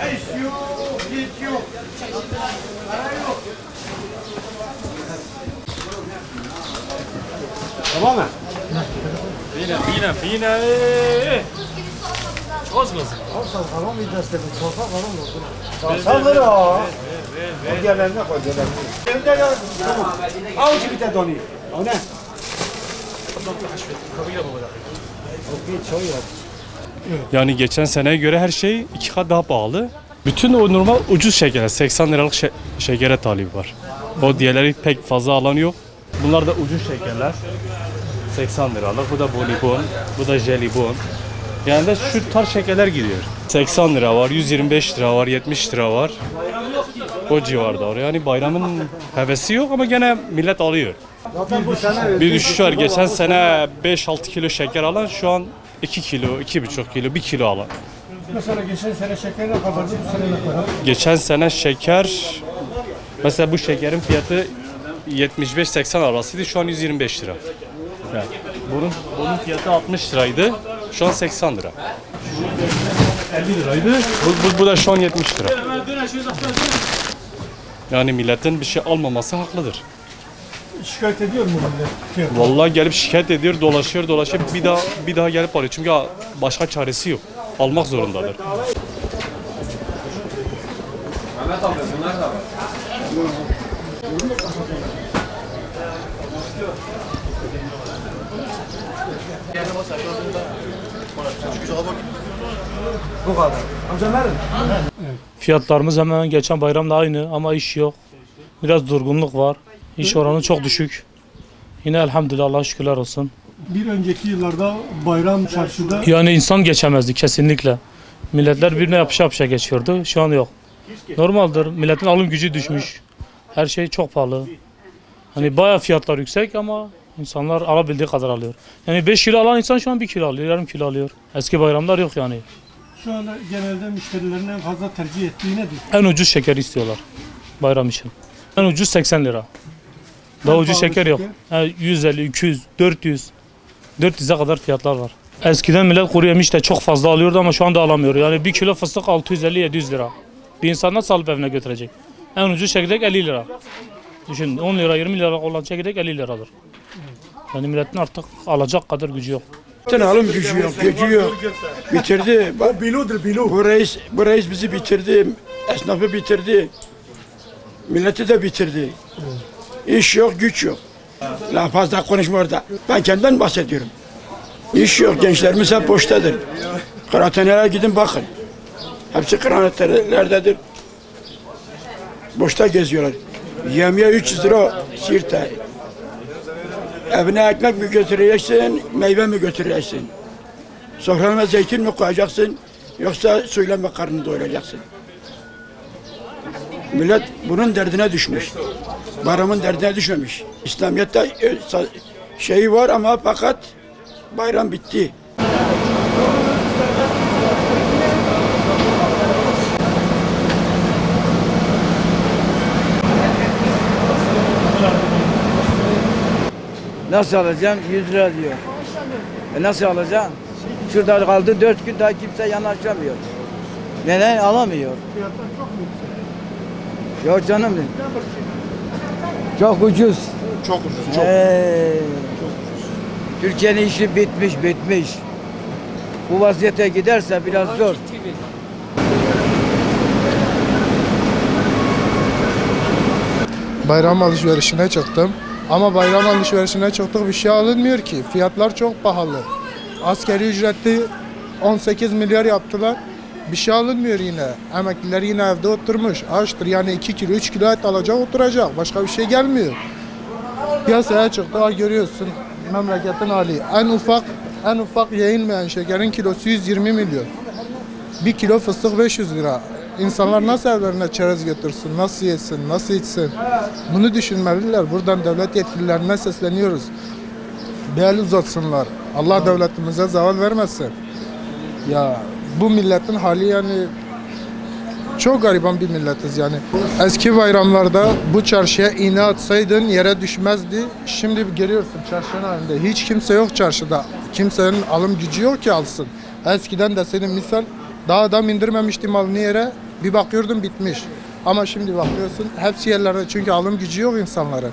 Eş yok, hiç yok. Para yok. Tamam mı? Bina, bina, bina. Bozmasın. Olsun falan mı iddia istedim? Sorfa falan mı olsun? Saldır o. O gelenine koy gelenine. Önde ya. Tamam. Avcı bir de donu. O ne? Kabıyla babalar. Okey, çoğu yaptı. Yani geçen seneye göre her şey iki kat daha pahalı. Bütün o normal ucuz şeker, 80 liralık şe- şekere talip var. O diğerleri pek fazla alan yok. Bunlar da ucuz şekerler. 80 liralık. Bu da bonibon, bu da jelibon. Yani de şu tarz şekerler gidiyor. 80 lira var, 125 lira var, 70 lira var. O civarda var. Yani bayramın hevesi yok ama gene millet alıyor. Bir düşüş var. Geçen sene 5-6 kilo şeker alan şu an 2 kilo, 2,5 kilo, 1 kilo alan. Mesela geçen sene şeker ne kadardı bu sene ne kadar? Geçen sene şeker mesela bu şekerin fiyatı 75-80 arasıydı. Şu an 125 lira. Yani bunun, bunun fiyatı 60 liraydı. Şu an 80 lira. 50 liraydı. Bu, bu, bu da şu an 70 lira. Yani milletin bir şey almaması haklıdır. Şikayet ediyor mu millet? Vallahi gelip şikayet ediyor, dolaşıyor, dolaşıyor. Bir daha bir daha gelip alıyor. Çünkü başka çaresi yok. Almak zorundadır. Bu kadar. Amca verin. Fiyatlarımız hemen geçen bayramla aynı ama iş yok. Biraz durgunluk var. İş oranı çok düşük. Yine elhamdülillah Allah'a şükürler olsun. Bir önceki yıllarda bayram çarşıda Yani insan geçemezdi kesinlikle. Milletler birbirine yapışa yapışa geçiyordu. Şu an yok. Normaldir. Milletin alım gücü düşmüş. Her şey çok pahalı. Hani bayağı fiyatlar yüksek ama insanlar alabildiği kadar alıyor. Yani 5 kilo alan insan şu an 1 kilo alıyor, yarım kilo alıyor. Eski bayramlar yok yani. şu anda genelde müşterilerin en fazla tercih ettiği nedir? En ucuz şeker istiyorlar bayram için. En ucuz 80 lira. Daha En ucuz pahalı şeker yok. Ha, 150, 200, 400. 400'e kadar fiyatlar var. Eskiden millet kuru yemiş de çok fazla alıyordu ama şu anda alamıyor. Yani bir kilo fıstık 650-700 lira. Bir insan nasıl alıp evine götürecek? En ucuz çekirdek 50 lira. Düşün 10 lira 20 lira olan çekirdek 50 liradır. Yani milletin artık alacak kadar gücü yok. Zaten alım gücü yok, gücü yok. Bitirdi. Bak, Biludur bilu. bu reis, bu reis bizi bitirdi. Esnafı bitirdi. Milleti de bitirdi. İş yok, güç yok. La fazla konuşma orada. Ben kendimden bahsediyorum. İş yok, gençlerimiz hep boştadır. Kıraathanelere gidin bakın. Hepsi kıraathanelerdedir. Boşta geziyorlar. Yemeğe 300 lira Siirt'te. Evine ekmek mi götüreceksin, meyve mi götüreceksin? Sofrana zeytin mi koyacaksın, yoksa suyla mı karnını doyuracaksın? Millet bunun derdine düşmüş. Bayramın derdine düşmemiş. İslamiyet'te e, şeyi var ama fakat bayram bitti. Nasıl alacağım? 100 lira diyor. E nasıl alacağım? Şurada kaldı 4 gün daha kimse yanaşamıyor. Neden? Alamıyor. Fiyatlar çok mu yüksek? Yok canım. Çok ucuz. Çok ucuz. Hey. Türkiye'nin işi bitmiş bitmiş. Bu vaziyete giderse biraz zor. bayram alışverişine çıktım. Ama bayram alışverişine çıktık bir şey alınmıyor ki. Fiyatlar çok pahalı. Askeri ücreti 18 milyar yaptılar. Bir şey alınmıyor yine. Emekliler yine evde oturmuş. Açtır yani 2 kilo 3 kilo et alacak oturacak. Başka bir şey gelmiyor. Piyasaya çıktı ha görüyorsun. Memleketin hali. En ufak en ufak yayılmayan şekerin kilosu 120 milyon. Bir kilo fıstık 500 lira. İnsanlar nasıl evlerine çerez götürsün, nasıl yesin, nasıl içsin? Bunu düşünmeliler. Buradan devlet yetkililerine sesleniyoruz. Bel uzatsınlar. Allah devletimize zaval vermesin. Ya bu milletin hali yani çok gariban bir milletiz yani. Eski bayramlarda bu çarşıya iğne atsaydın yere düşmezdi. Şimdi görüyorsun çarşının halinde. Hiç kimse yok çarşıda. Kimsenin alım gücü yok ki alsın. Eskiden deseydim misal daha adam indirmemişti malını yere. Bir bakıyordum bitmiş. Ama şimdi bakıyorsun hepsi yerlerde çünkü alım gücü yok insanların.